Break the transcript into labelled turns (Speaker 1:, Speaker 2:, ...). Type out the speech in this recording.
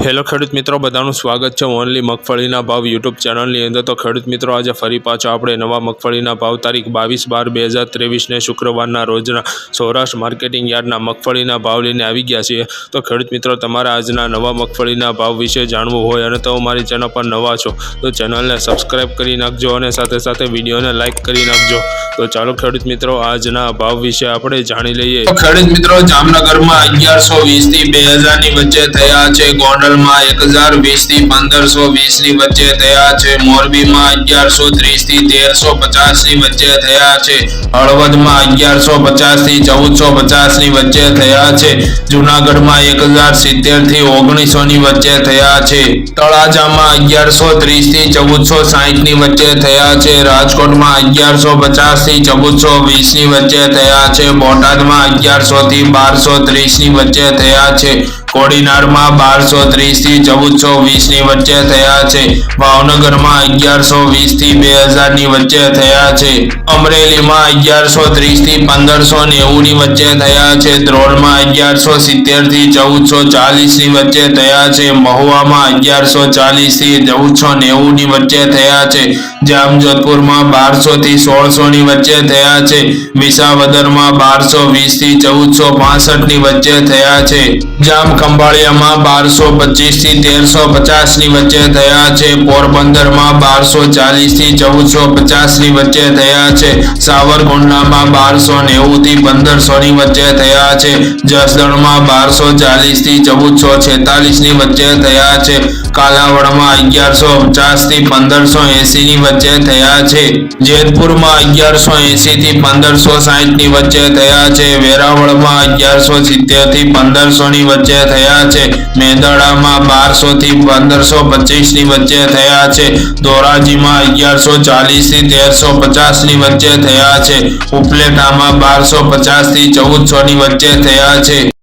Speaker 1: Hello ખેડૂત મિત્રો, બધાનું સ્વાગત છે. ઓનલી મગફળીના ભાવ યુટ્યુબ ચેનલની અંદર. તો ખેડૂત મિત્રો, આજે ફરી પાછો આપણે નવા મગફળીના ભાવ તારીખ બાવીસ બાર બે હજાર ત્રેવીસને શુક્રવારના રોજના સૌરાષ્ટ્ર માર્કેટિંગ યાર્ડના મગફળીના ભાવ લઈને આવી ગયા છીએ. તો ખેડૂત મિત્રો, તમારે આજના નવા મગફળીના ભાવ વિશે જાણવું હોય અને તો મારી ચેનલ પર નવા છો, તો ચેનલને સબસ્ક્રાઈબ કરી નાખજો અને સાથે સાથે વિડીયોને લાઇક કરી નાખજો. તો ચાલો ખેડૂત મિત્રો, આજના ભાવ વિશે આપણે જાણી લઈએ.
Speaker 2: ખેડૂત મિત્રો, જામનગરમાં અગિયારસો વીસથી બે હજારની વચ્ચે થયા છે ગોંડલમાં એક હજાર વીસથી પંદરસો વીસની વચ્ચે થયા છે. મોરબીમાં અગિયારસો ત્રીસથી તેરસો પચાસની વચ્ચે થયા છે. હળવદમાં અગિયારસો પચાસથી ચૌદસો પચાસની વચ્ચે થયા છે. જુનાગઢમાં એક હજાર સિત્તેરથી ઓગણીસો ની વચ્ચે થયા છે. તળાજામાં અગિયારસો ત્રીસથી ચૌદસો સાહીઠની વચ્ચે થયા છે. રાજકોટમાં અગિયારસો પચાસથી ચૌદસો વીસની વચ્ચે થયા છે. બોટાદમાં અગિયારસો થી બારસો ત્રીસની વચ્ચે થયા છે. કોડીનારમાં બારસો ત્રીસથી ચૌદસો વીસની વચ્ચે થયા છે. ભાવનગરમાં અગિયારસો વીસથી બે હજારની વચ્ચે થયા છે. અમરેલીમાં અગિયારસો ત્રીસથી પંદરસો નેવું ની વચ્ચે થયા છે. ધ્રોલમાં અગિયારસો સિત્તેરથી ચૌદસો ચાલીસની વચ્ચે થયા છે. મહુવામાં અગિયારસો ચાલીસથી ચૌદસો નેવું ની વચ્ચે થયા છે. જામજોધપુરમાં બારસો થી સોળસો ની વચ્ચે થયા છે. વિસાવદરમાં બારસો વીસથી ચૌદસો પાસઠની વચ્ચે થયા છે. જામ ખંભાળિયામાં બારસો પચીસથી તેરસો પચાસની વચ્ચે થયા છે. પોરબંદરમાં બારસો ચાલીસથી ચૌદસો પચાસની વચ્ચે થયા છે. સાવરકુંડલામાં બારસો નેવું થી પંદરસો ની વચ્ચે થયા છે. જસદણમાં બારસો ચાલીસથી ચૌદસો છેતાલીસની વચ્ચે થયા છે. કાલાવડમાં અગિયારસો પચાસથી પંદરસો એસી ની વચ્ચે થયા છે. જેતપુરમાં અગિયારસો એસી થી પંદરસો સાહીઠની વચ્ચે થયા છે. વેરાવળમાં અગિયારસો સિત્તેરથી પંદરસો ની વચ્ચે થયા છે. મેંદડામાં બારસો થી પંદરસો પચીસની વચ્ચે થયા છે. ધોરાજીમાં અગિયારસો ચાલીસથી તેરસો પચાસની વચ્ચે થયા છે. ઉપલેટામાં બારસો પચાસથી ચૌદસો ની વચ્ચે થયા છે.